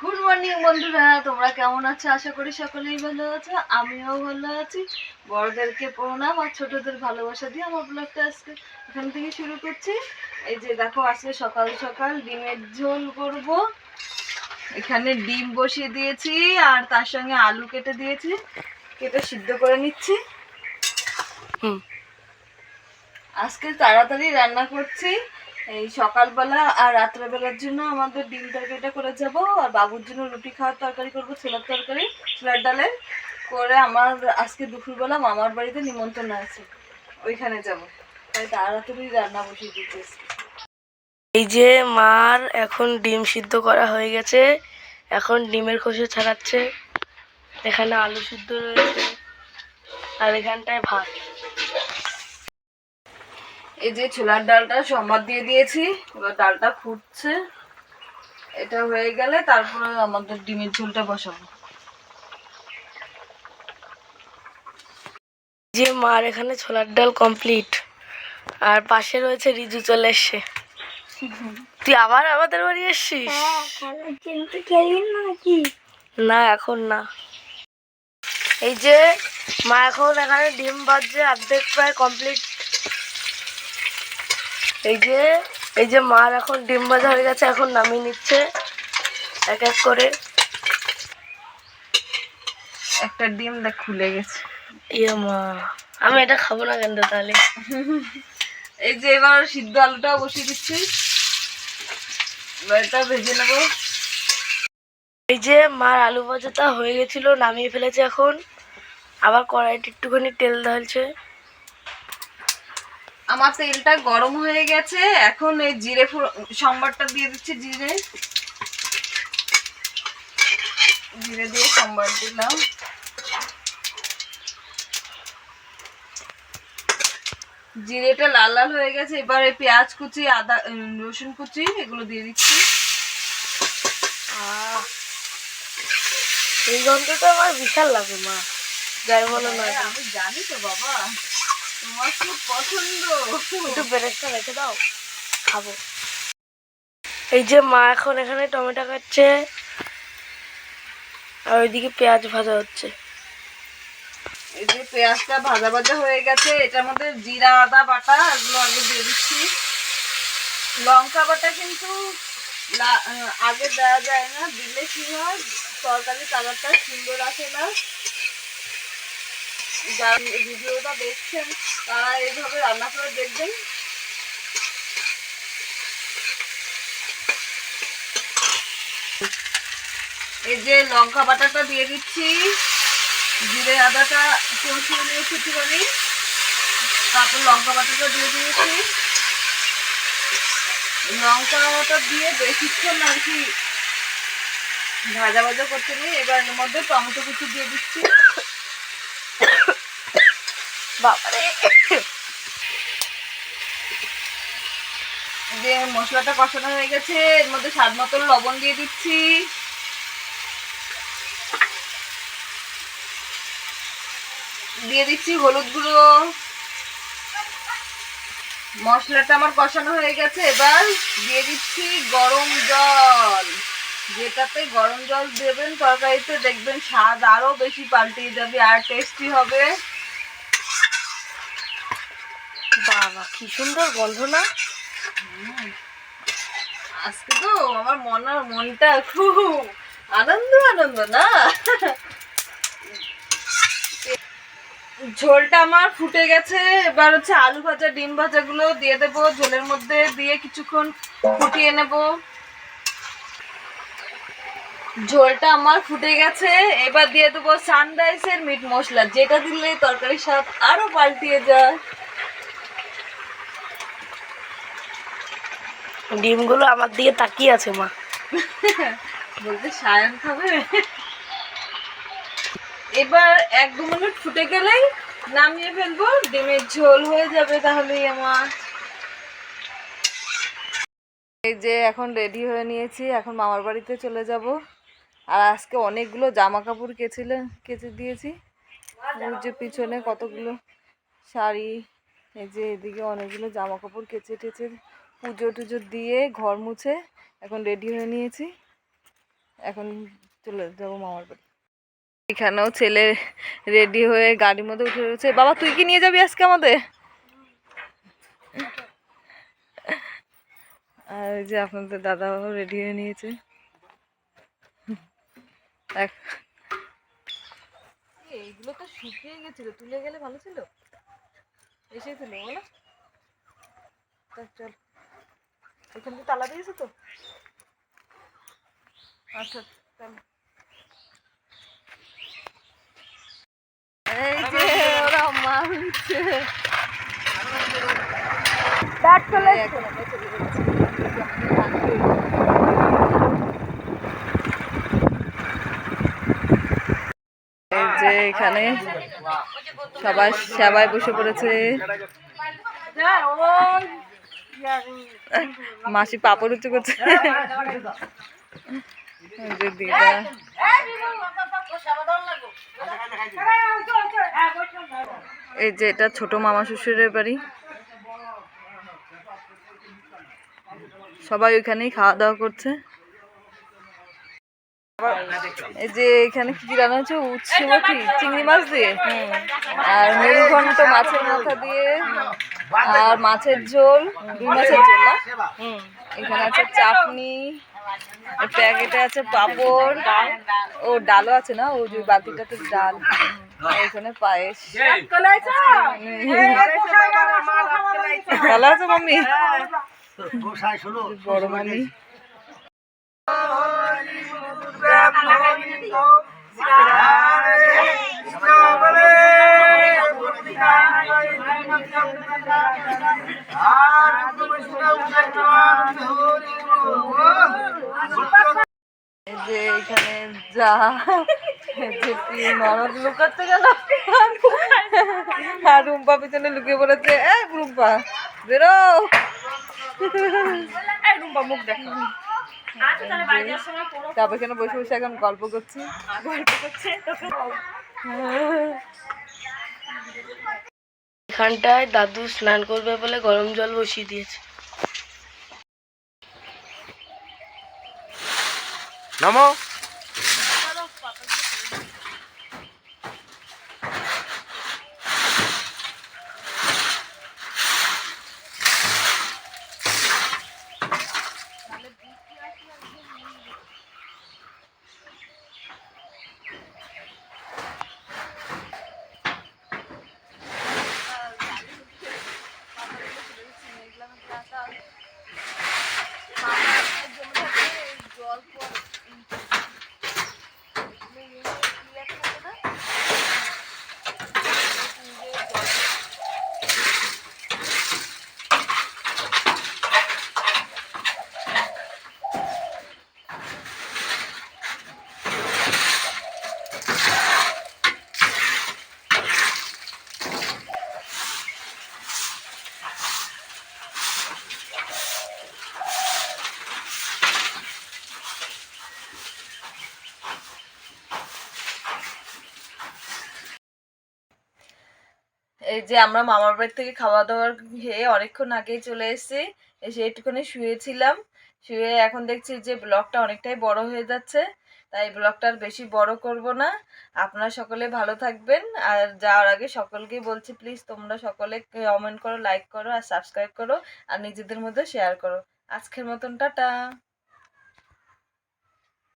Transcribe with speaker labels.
Speaker 1: Good morning বন্ধুরা। তোমরা কেমন আছো? আশা করি সকলেই ভালো আছো। আমিও ভালো আছি। বড়দেরকে প্রণাম আর ছোটদের ভালোবাসা দিয়ে আমার ব্লগটা আজকে এখান থেকে শুরু করছি। এই যে দেখো আজকে সকাল সকাল ডিমের ঝোল করব। এখানে ডিম বসিয়ে দিয়েছি আর তার সঙ্গে আলু কেটে দিয়েছি। কেটে সিদ্ধ করে নিচ্ছি।
Speaker 2: হুম।
Speaker 1: আজকে তাড়াতাড়ি রান্না করছি। এই সকালবেলা আর রাত্রেবেলার জন্য আমাদের ডিম তরকারিটা করে যাব, আর বাবুর জন্য রুটি খাওয়ার তরকারি করব, ছোলার তরকারি, ছোলার ডালের। করে আমার আজকে দুপুরবেলা মামার বাড়িতে নিমন্ত্রণ আছে, ওইখানে যাব। তাই তাড়াতাড়ি রান্না বসিয়ে দিচ্ছি
Speaker 2: এই যে মার এখন ডিম সিদ্ধ করা হয়ে গেছে, এখন ডিমের খোসা ছাড়াচ্ছে। এখানে আলু সিদ্ধ রয়েছে, আর এখানটায় ভাত।
Speaker 1: এই যে ছোলার ডালটা সম্বাদ দিয়ে দিয়েছি এবার ডালটা ফুটছে। এটা হয়ে গেলে তারপরে আমাদের ডিমের ঝোলটা বসাবো।
Speaker 2: যে মার এখানে ছোলার ডাল কমপ্লিট আর পাশে রয়েছে রিজু চলে এসছে। তুই আবার আমাদের বাড়ি এসছিস?
Speaker 3: না নাকি?
Speaker 2: না এখন না। এই যে মা এখন এখানে ডিম ভাজছে অর্ধেক প্রায় কমপ্লিট। এই যে এই যে মার এখন ডিম ভাজা হয়ে গেছে এখন নামিয়ে নিচ্ছে। এক এক করে।
Speaker 1: একটা ডিম দেখ খুলে গেছে।
Speaker 2: ইয়ে মা আমি এটা খাব না কেন তাহলে?
Speaker 1: এই যে এবার সিদ্ধ আলুটাও বসিয়ে দিচ্ছি। এটা ভেজে নেব।
Speaker 2: এই যে মার আলু ভাজাটা হয়ে গেছিল নামিয়ে ফেলেছে এখন। আবার কড়াইতে একটুখানি তেল ঢালছে।
Speaker 1: আমার তেলটা গরম হয়ে গেছে। এখন এই জিরে সম্বারটা দিয়ে দিচ্ছি জিরে। জিরে দিয়ে সম্বার দিলাম। জিরেটা লাল লাল হয়ে গেছে। এবারে পেঁয়াজ কুচি আদা রসুন কুচি এগুলো দিয়ে দিচ্ছি।
Speaker 2: এই গন্ধটা আমার বিশাল লাগে মা। যাই বলো না
Speaker 1: আমি জানি তো বাবা। তোমার খুব পছন্দ।
Speaker 2: একটু বেরেস্তা রেখে দাও খাব। এই যে মা এখন এখানে টমেটো কাটছে আর ওইদিকে পেঁয়াজ ভাজা হচ্ছে।
Speaker 1: এই যে পেঁয়াজটা ভাজা ভাজা হয়ে গেছে এটার মধ্যে জিরা আদা বাটা এগুলো আগে দিয়ে দিচ্ছি। লঙ্কা বাটা কিন্তু আগে দেওয়া যায় না দিলে কি হয় তরকারি কালারটা সুন্দর আসে না। যারা ভিডিওটা দেখছেন তারা এইভাবে রান্না করে দেখবেন। এই যে লঙ্কা বাটাটা দিয়ে দিচ্ছি। জিরে আদাটা কষিয়ে নিয়েছি একটুখানি। তারপর লঙ্কা বাটাটা দিয়ে দিয়েছি। লঙ্কা বাটা দিয়ে বেশিক্ষণ আর কি ভাজা ভাজা করতে নেই। এবার এর মধ্যে টমেটো কুচি দিয়ে দিচ্ছি।
Speaker 2: বাবারে।
Speaker 1: দিয়ে মশলাটা কষানো হয়ে গেছে, এর মধ্যে স্বাদ মতন লবণ দিয়ে দিচ্ছি। দিয়ে দিচ্ছি হলুদ গুঁড়ো। মশলাটা আমার কষানো হয়ে গেছে, এবার দিয়ে দিচ্ছি গরম জল। যেটাতে গরম জল দেবেন তরকারিতে দেখবেন স্বাদ আরও বেশি পাল্টিয়ে যাবে আর টেস্টি হবে।
Speaker 2: বাবা, কি সুন্দর গন্ধ না?
Speaker 1: আজকে তো আমার মনের মনটা খুব আনন্দ আনন্দ না? ঝোলটা আমার ফুটে গেছে, এবার হচ্ছে আলু ভাজা, ডিম ভাজা গুলো দিয়ে দেবো, ঝোলের মধ্যে দিয়ে কিছুক্ষণ ফুটিয়ে নেব। ঝোলটা আমার ফুটে গেছে, এবার দিয়ে দেবো সানরাইসের মিট মশলা, যেটা দিলে তরকারির স্বাদ আরও পাল্টিয়ে যায়।
Speaker 2: ডিমগুলো আমার দিকে তাকিয়ে আছে, মা।
Speaker 1: বলতে সায়ন খাবে? এবার এক দু মিনিট ফুটে গেলেই নামিয়ে ফেলব, ডিমের ঝোল হয়ে যাবে তাহলেই আমার। এই যে এখন রেডি হয়ে নিয়েছি, এখন মামার বাড়িতে চলে যাব। আর আজকে অনেকগুলো জামা কাপড় কেচেলে কেচে দিয়েছি। যে পিছনে কতগুলো শাড়ি, এই যে এদিকে অনেকগুলো জামা কাপড় কেচে টেচে পুজো টুজো দিয়ে ঘর মুছে এখন রেডি হয়ে নিয়েছি। এখন চলে যাব মামার বাড়ি। এখানেও ছেলে রেডি হয়ে গাড়ির মধ্যে উঠে রয়েছে। বাবা, তুই কি নিয়ে যাবি আজকে আমাদের? আর যে আপনাদের দাদাও রেডি হয়ে নিয়েছে। এইগুলো তো শুকিয়ে গেছিল, তুলে গেলে ভালো ছিল। এসেই তুলে বলো চল। এখান তালা দিয়েছ তো? আচ্ছা এই যে ওরা
Speaker 3: চলে
Speaker 1: এই যে এখানে সবাই সেবায় বসে পড়েছে। মাসি পাপড় উঁচু করছে। এই যে এটা ছোট মামা শ্বশুরের বাড়ি। সবাই ওইখানেই খাওয়া দাওয়া করছে। এই যে এখানে কি রান্না হচ্ছে? উচ্ছে চিংড়ি মাছ দিয়ে? আর মেরুঘন্ট মাছের মাথা দিয়ে। আর মাছের ঝোল দুই মাছের ঝোল না এখানে আছে চাটনি প্যাকেটে আছে পাঁপড় ও ডালও আছে না ও যে বালতিটাতে ডাল এখানে পায়েস ভালো আছে মাম্মি বড় যে এখানে যা যে কি ননদ লুকাতে গেল আর রুম্পা পিছনে লুকিয়ে পড়েছে। এ রুম্পা বেরো। রুম্পা মুখ তারপর এখানে বসে বসে এখন গল্প করছি। গল্প করছে।
Speaker 2: এখানটায় দাদু স্নান করবে বলে গরম জল বসিয়ে দিয়েছে।
Speaker 4: নমো।
Speaker 1: এই যে আমরা মামার বাড়ি থেকে খাওয়া দাওয়ার খেয়ে অনেকক্ষণ আগেই চলে এসেছি। এসে একটুখানি শুয়েছিলাম। শুয়ে এখন দেখছি যে ব্লগটা অনেকটাই বড় হয়ে যাচ্ছে। তাই ব্লগটা আর বেশি বড় করব না। আপনারা সকলে ভালো থাকবেন। আর যাওয়ার আগে সকলকেই বলছি প্লিজ তোমরা সকলে কমেন্ট করো লাইক করো আর সাবস্ক্রাইব করো। আর নিজেদের মধ্যে শেয়ার করো। আজকের মতন, টাটা।